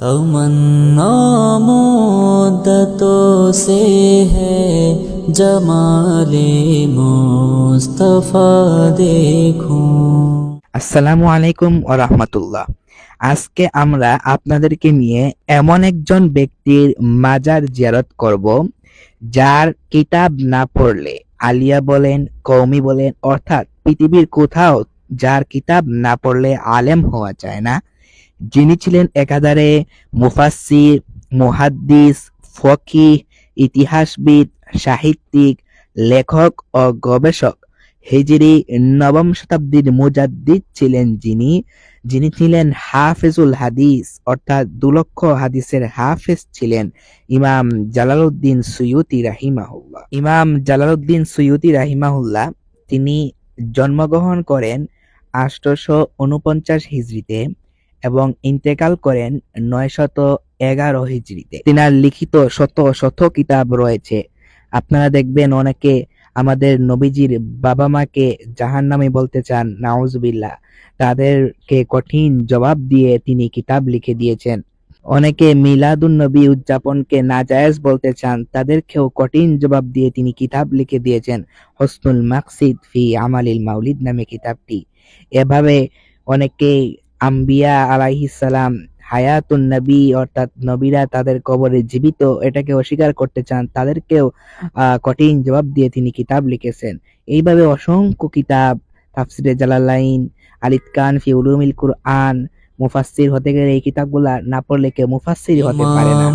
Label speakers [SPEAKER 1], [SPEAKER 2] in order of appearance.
[SPEAKER 1] तमन्ना मुद्दतों से है जमाले मुस्तफा देखूं
[SPEAKER 2] আসসালামু আলাইকুম ও রাহমাতুল্লাহ আজকে আমরা আপনাদেরকে নিয়ে এমন একজন ব্যক্তির মাজার জিয়ারত করব যার কিতাব না পড়লে আলিয়া বলেন কৌমি বলেন অর্থাৎ পৃথিবীর কোথাও যার কিতাব না পড়লে আলেম হওয়া যায় না যিনি ছিলেন একাধারে মুফাসসির, মুহাদ্দিস ফকি ইতিহাসবিদ, সাহিত্যিক, লেখক ও গবেষক। হিজরি নবম শতাব্দীর মুজাদ্দিদ ছিলেন যিনি যিনি ছিলেন হাফেজুল হাদিস, অর্থাৎ দুলক্ষ হাদিসের হাফেজ ছিলেন ইমাম জালালউদ্দিন সুয়ুতি রাহিমাহুল্লাহ। ইমাম জালালউদ্দিন সুয়ুতি রাহিমাহুল্লাহ, তিনি জন্মগ্রহণ করেন আষ্টশো উনপঞ্চাশ হিজরিতে। এবং ইন্তেকাল করেন নয়শত এগারো হিজরিতে তিনার লিখিত শত শত কিতাব রয়েছে। আপনারা দেখবেন অনেকে আমাদের নবীজির বাবা মাকে জাহান নামে বলতে চান, নাউজবিল্লাহ। তাদেরকে কঠিন জবাব দিয়ে তিনি কিতাব লিখে দিয়েছেন। অনেকে মিলাদুন নবী উদযাপনকে নাজায়েজ বলতে চান, তাদেরকেও কঠিন জবাব দিয়ে তিনি কিতাব লিখে দিয়েছেন, হসনুল মাকসিদ ফি আমালিল মাউলিদ নামে কিতাবটি। এভাবে অনেকেই আম্বিয়া আলাইহিস সালাম, হায়াতুন নবী, অর্থাৎ নবীরা তাদের কবরে জীবিত, এটাকে অস্বীকার করতে চান, তাদেরকেও কঠিন জবাব দিয়ে তিনি কিতাব লিখেছেন। এইভাবে অসংখ্য কিতাব, তাফসিরে জালালাইন আলিত কান ফি উলুমিল কুরআন, মুফাসসির হতে গেলে এই কিতাবগুলা না পড়লে কেউ মুফাসসির হতে পারে না।